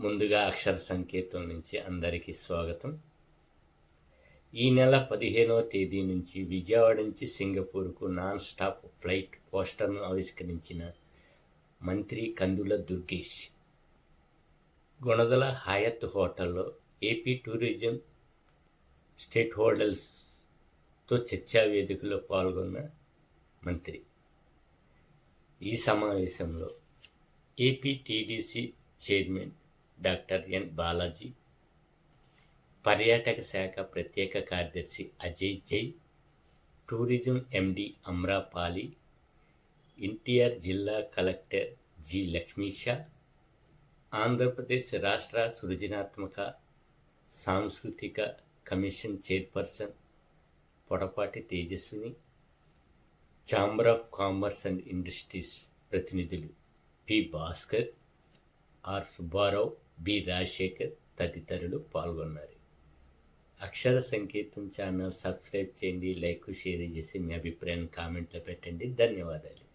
ముందుగా అక్షర సంకేతం నుంచి అందరికీ స్వాగతం. ఈ నెల పదిహేనవ తేదీ నుంచి విజయవాడ నుంచి సింగపూర్కు నాన్ స్టాప్ ఫ్లైట్ పోస్టర్ను ఆవిష్కరించిన మంత్రి కందుల దుర్గేష్. గుణదల హయత్ హోటల్లో ఏపీ టూరిజం స్టేట్ హోల్డర్స్తో చర్చా వేదికలో పాల్గొన్న మంత్రి. ఈ సమావేశంలో AP TDC chairman doctor N Balaji. పర్యాటక శాఖ ప్రత్యేక కార్యదర్శి అజయ్ జై. టూరిజం ఎండి అమ్రాపాలి. ఎన్టీఆర్ జిల్లా కలెక్టర్ జి లక్ష్మీషా ఆంధ్రప్రదేశ్ రాష్ట్ర సృజనాత్మక సాంస్కృతిక commission chairperson Podapati Tejaswini. Chamber of commerce and industries ప్రతినిధులు P Bhaskar. R Subbarao. B. Rajasekhar తదితరులు పాల్గొన్నారు. అక్షర సంకేతం ఛానల్ సబ్స్క్రైబ్ చేయండి లైక్ షేర్ చేసి మీ అభిప్రాయాన్ని కామెంట్లో పెట్టండి. ధన్యవాదాలు.